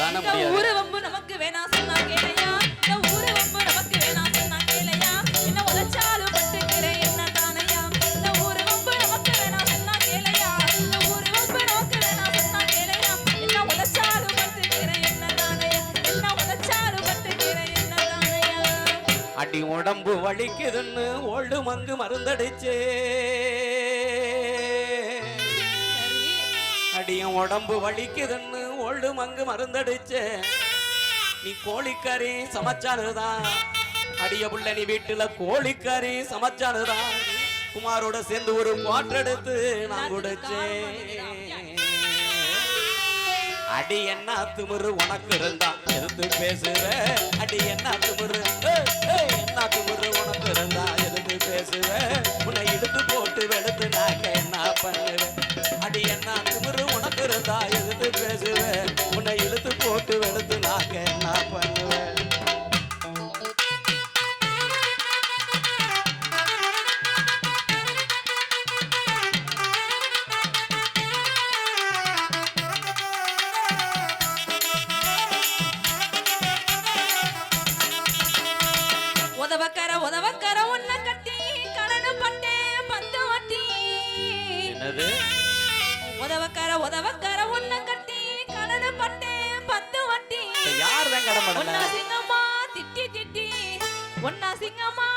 அதான இந்த முடியாது. ஊரு வம்பு நமக்கு வேணா சொன்னா கேளையா. இந்த ஊரு வம்பு நமக்கு வேணா சொன்னா கேளையா. என்ன உழைச்சாலும் பட்டுக்கிறேன் என்ன தானையா. இந்த ஊரு வம்பு நமக்கு வேணா சொன்னா கேளையா. இந்த ஊரு வம்பு நமக்கு வேணா சொன்னா கேளையா. என்ன உழைச்சாலும் பட்டுக்கிறேன் என்ன தானையா. என்ன உழைச்சாலும் பட்டுக்கிறேன் என்ன தானையா. அடி உடம்பு வலிக்குதுன்னு ஓல்டு மங்கு மருந்தடிச்சே. அடியும் உடம்பு வலிக்குதுன்னு ஓல்டு மங்கு மருந்தடிச்சே. நீ கோழிக்கறி சமைச்சானுதான் அடிய புள்ள நீ வீட்டுல கோழிக்கறி சமைச்சானுதான் குமாரோட சேர்ந்து ஒரு எடுத்து நான் குடிச்சேன். அடி என்ன திமிரு உனக்கு இருந்தா? எதிர்த்து பேசுற. அடி என்ன திமிரு? என்ன திமிரு உனக்கு இருந்தா? எதிர்த்து பேசுற. உன்னை இழுத்து போட்டு வெளுத்து நாக்க என்ன பண்ணுவேன் உதவக்கர உதவக்கர உன்னை கட்டி கடனு பட்டேன் பத்து வட்டி. யார் தான் கடமை ஒன்னா சிங்கம்மா திட்டி திட்டி ஒன்னா சிங்கம்மா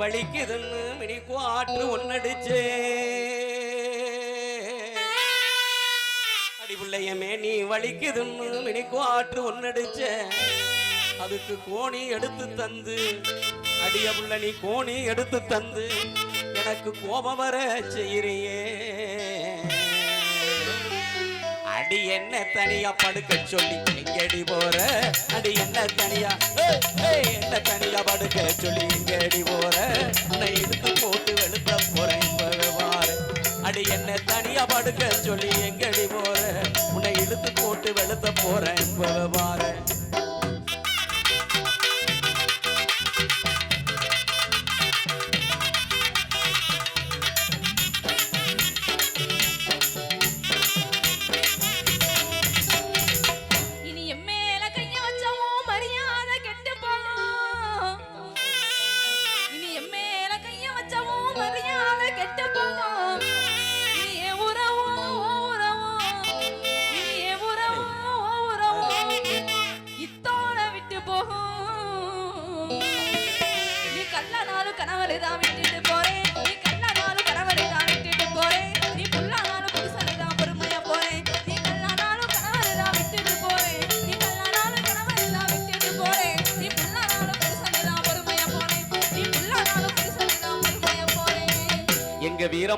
வலிக்குதுன்னு மினி குவாற்று ஒன்னடிச்சே. அடி நீ வலிக்குதுன்னு மினி குவாற்று ஒன்னடிச்சே. அதுக்கு கோணி எடுத்து தந்து அடிய புள்ள நீ கோணி எடுத்து தந்து எனக்கு கோபம் வர செய்கிறியே அடி என்ன தனியா படுக்க சொல்லி எங்கடி போற? அடி என்ன தனியா என்ன தனியா படுக்க சொல்லி எங்கடி போற? உன்னை இழுத்து போட்டு வெளுத்த போறேன் இப்பவே அடி என்ன தனியா படுக்க சொல்லி எங்கடி போற? உன்னை இழுத்து போட்டு வெளுத்த போறேன் இப்பவே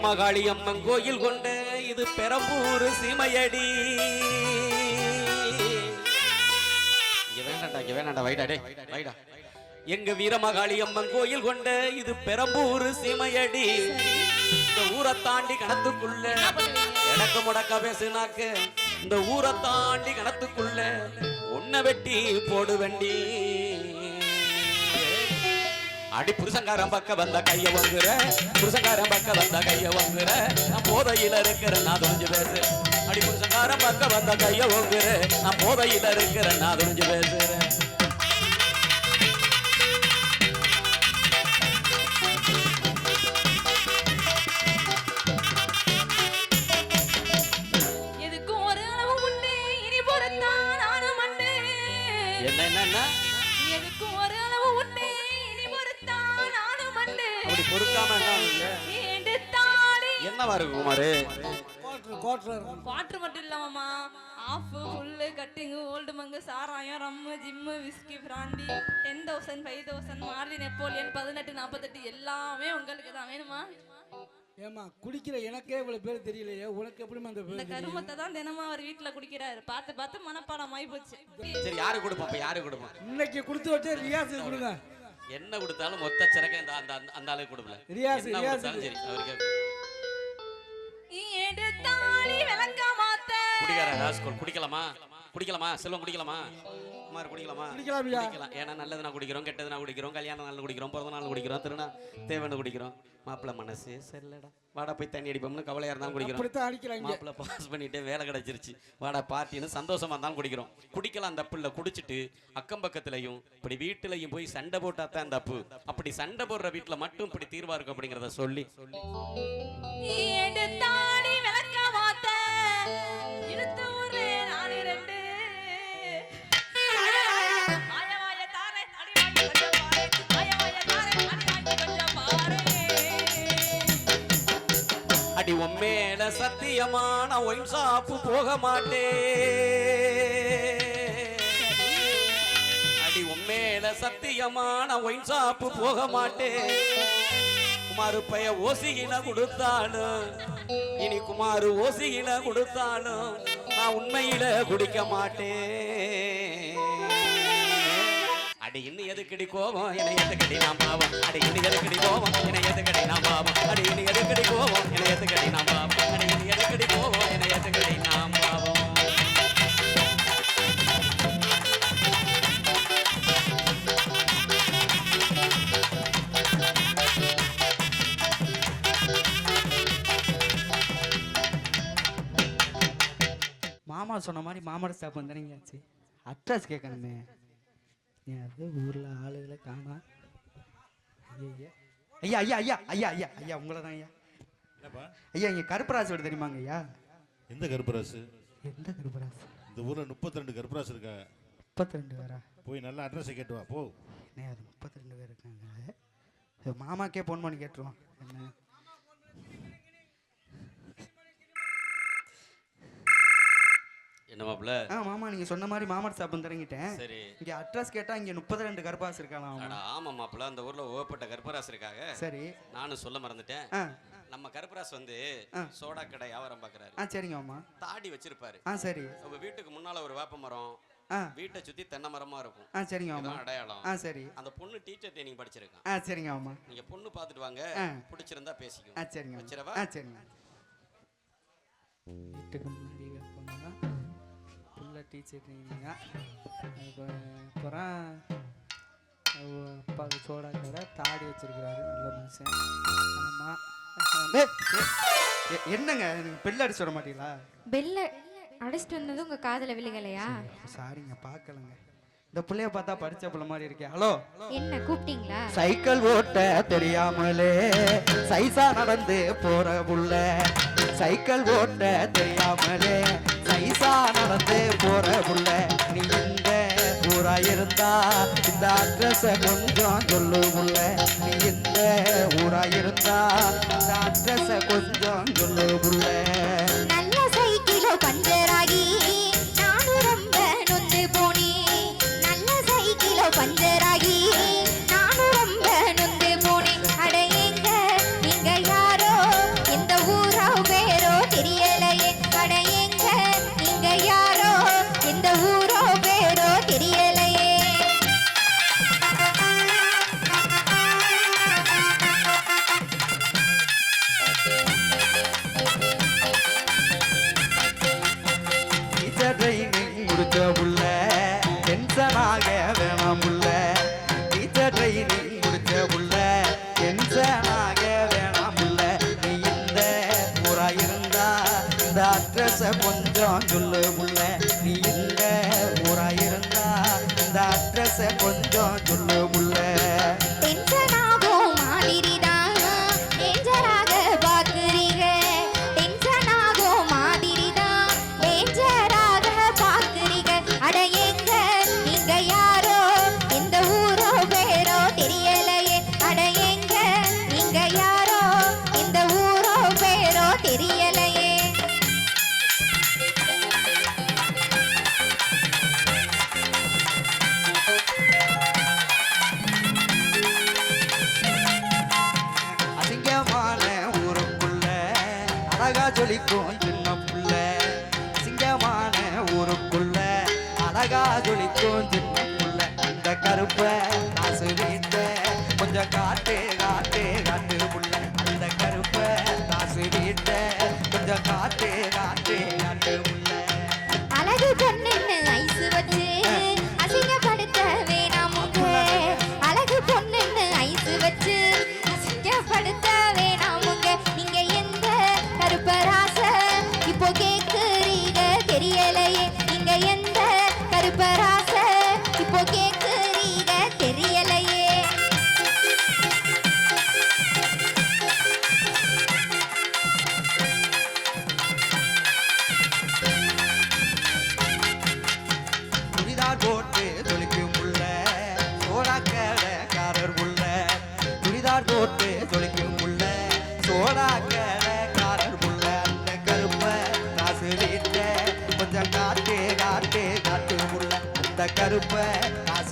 மகாளி அம்மன் கோயில் கொண்ட இது பெரம்பூர் சீமையடி. இங்க இங்க வைடா வைடா. எங்க வீரமகாளி அம்மன் கோயில் கொண்ட இது பெரம்பூர் சீமையடி. இந்த ஊரை தாண்டி கணத்துக்குள்ள எனக்கு முடக்க பேசுனாக்க இந்த ஊரை தாண்டி கணத்துக்குள்ள உன்னை வெட்டி போடுவண்டி. அடி புருஷங்காரன் பக்க வந்த கைய வாங்குற புருஷங்காரன் பக்க வந்த கைய வாங்குற நான் போதையில இருக்கிற நான் துணிஞ்சு பேசுறேன் அடி புருஷங்காரன் பக்க வந்த கைய வாங்குற நான் போதையில இருக்கிற நான் துணிஞ்சு பேசுறேன். என்னவா இருக்கு குமாரு. வாட்டர் மட்டும் இல்லாமமா half full cutting old monk சாராயம் rum gin whisky brandy ten thousand five thousand Marley Napoleon பதினெட்டு நாற்பத்தெட்டு எல்லாமே உங்களுக்கு தான். வேணுமா? ஏமா குடிக்கிற எனக்கே இவ்வளவு பேர் தெரியலையே. உனக்கு எப்படிமா அந்த இந்த? கருமத்தை தான் தினமும் அவர் வீட்டுல குடிக்கிறாரு. பார்த்து பார்த்து மனப்பாடம் ஆகி போச்சு சரி யாரு கொடுப்போம் யாரு கொடுப்போம் இன்னைக்கு கொடுத்து வச்சே ரியாஸ் கொடுங்க. என்ன கொடுத்தாலும் மொத்த சிறக்க இந்த அந்த அந்த- அந்த ஆளுக்கு கொடுக்கல ரியாஸ், ரியாஸ் சரி அவருக்கு குடிக்கலாமா? குடிக்கலாமா? செல்வம் குடிக்கலாமா? குமார் குடிக்கலாமா? குடிக்கலாம் ஏன்னா நல்லது நான் குடிக்கிறோம் கெட்டது நான் குடிக்கிறோம் கல்யாண நாள் குடிக்கிறோம் பிறந்த நாள் குடிக்கிறோம் திருநா தேவைன்னு குடிக்கிறோம். மாப்பிள்ளை மனசு சரிலடா வாடா போய் தண்ணி அடிப்போம்னு கவலையா இருந்தாலும் குடிக்கிறோம். மாப்பிள்ளை பாஸ் பண்ணிட்டு வேலை கிடைச்சிருச்சு. வாடா பார்ட்டின்னு சந்தோஷமா இருந்தாலும் குடிக்கிறோம். குடிக்கலாம் தப்பு இல்லை குடிச்சிட்டு அக்கம் பக்கத்துலயும் இப்படி வீட்டுலயும் போய் சண்டை போட்டா தான் தப்பு அப்படி சண்டை போடுற வீட்டுல மட்டும் இப்படி தீர்வா இருக்கும் அப்படிங்கறத சொல்லி. எடுத்தாடி சத்தியமான ஒயின் போக மாட்டேன் அடி உண்மையில சத்தியமான ஒயின் ஷாப்பு போக மாட்டேன் குமாரு பைய ஓசியில கொடுத்தாலும் இனி குமாரு ஓசியில கொடுத்தாலும் நான் உண்மையில குடிக்க மாட்டேன் அடி இன்னும் எதுக்கடி கோபம்? என எதுக்கடி நான் பாவம்? அடி இன்னும் எதுக்கடி கோபம்? என எதுக்கடி நான் பாவம்? அடி இன்னும் எதுக்கடி கோபம்? என எதுக்கடி நான் பாவம்? அடி இன்னும் எதுக்கடி கோபம்? என எதுக்கடி நான் பாவம்? மாமா சொன்ன மாதிரி மாமர ஸ்டாப் வந்துடுங்காச்சு அட்ரஸ் கேட்கணுமே. அது ஊரில் ஆளுகளை காணா. ஐயா ஐயா ஐயா ஐயா ஐயா ஐயா உங்களை தான் ஐயா. ஐயா இங்கே கருப்பராசு வீடு தெரியுமாங்க ஐயா? எந்த கருப்பராசு? எந்த கருப்பராசு? இந்த ஊர்ல முப்பத்தி ரெண்டு கருப்பராசு இருக்காங்க. முப்பத்தி ரெண்டு பேரா? போய் நல்ல அட்ரஸை கேட்டு வா போ. என்ன அது முப்பத்தி ரெண்டு பேர் இருக்காங்க மாமாக்கே ஃபோன் பண்ணி கேட்டுருவோம். என்ன? என்ன மாப்பிள்ள ஆ மாமா நீங்கள் சொன்ன மாதிரி மாமர ஸ்டாப் வந்துறங்கிட்டேன் சரி. இங்கே அட்ரஸ் கேட்டால் இங்கே முப்பத்தி ரெண்டு கருப்பாசு இருக்கானா அட ஆமா மாப்பிள்ள அந்த ஊர்ல ஓப்பட்ட கருப்பராசு இருக்காங்க சரி. நானும் சொல்ல மறந்துட்டேன். நம்ம கருப்பராசு வந்து. சோடா கடை வியாபாரம் பாக்குறாரு. ஆ சரிங்க மாமா. தாடி வச்சிருப்பாரு. ஆ சரி. உங்க வீட்டுக்கு முன்னால ஒரு வேப்ப மரம் வீட்டை சுத்தி தென்னை மரமா இருக்கும். ஆ சரிங்க மாமா. அடையாளம். ஆ சரி. அந்த பொண்ணு டீச்சர் ட்ரைனிங் படிச்சிருக்கான் ஆ சரிங்க மாமா. நீங்க பொண்ணு பார்த்துட்டு வாங்க. பிடிச்சிருந்தா பேசிக்குவோம். ஆ சரிங்க. வச்சிரவா? ஆ சரிங்க வீட்டுக்கு முன்னாடி டீச்சர் ட்ரைனிங்க அப்புறம் அப்பாவுக்கு சோடா கடை தாடி வச்சிருக்கிறாரு நல்ல மனுஷன். ஆமாம் என்னங்க? நீங்கள் பெல் அடிச்சு விட மாட்டீங்களா? பெல்ல அடிச்சிட்டு வந்தது உங்க காதுல விழுகலையா? சாரிங்க பார்க்கலங்க இந்த பிள்ளைய பார்த்தா படிச்ச பிள்ளை மாதிரி இருக்கே. ஹலோ? என்ன கூப்பிட்டீங்களா? சைக்கிள் ஓட்ட தெரியாமலே சைசா நடந்து போற புள்ள. சைக்கிள் ஓட்ட தெரியாமலே சைசா நடந்து போற புள்ள. நீ இந்த ஊரா இருந்தா இந்த அட்ரஸ கொஞ்சம் சொல்லு புள்ள. நீ இந்த ஊரா இருந்தா இந்த அட்ரஸ கொஞ்சம் சொல்லு புள்ள. கொஞ்சம் காத்து காத்து காத்து உள்ள. அந்த கருப்பை காசு வீட்ட கொஞ்சம் காத்து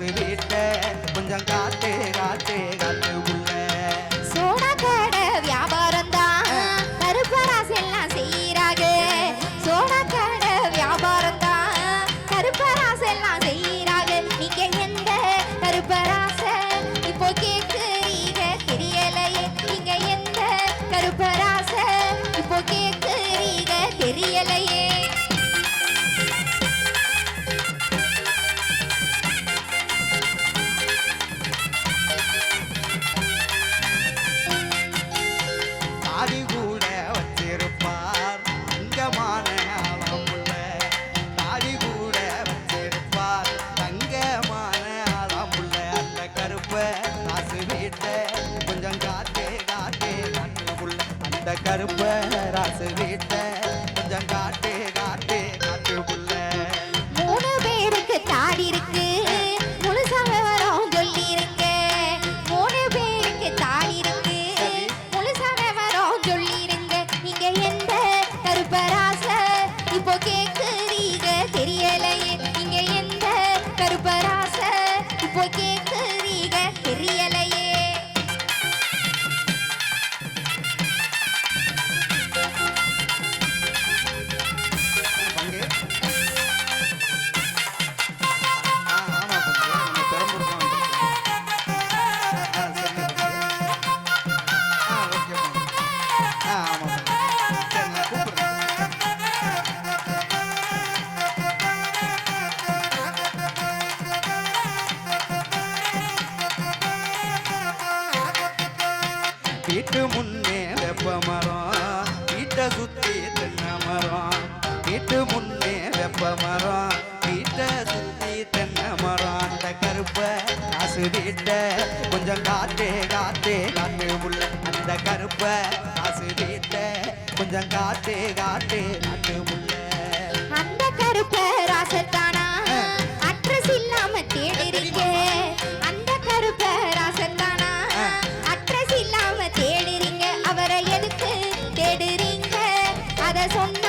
காசு வீட்ட கொஞ்சம் காத்து காத்து காத்து. காசு வீட்ட கொஞ்சம் காத்தே காத்தே காத்து உள்ள அந்த கருப்ப காசு வீட்ட கொஞ்சம் காத்தே காத்தே காத்து உள்ள அந்த கருப்ப ராசத்தானா? அட்ரஸ் இல்லாம தேடி அந்த கருப்ப ராசத்தானா? அட்ரஸ் இல்லாம தேடுறீங்க அவரை எதுக்கு தேடுறீங்க. அதை சொன்ன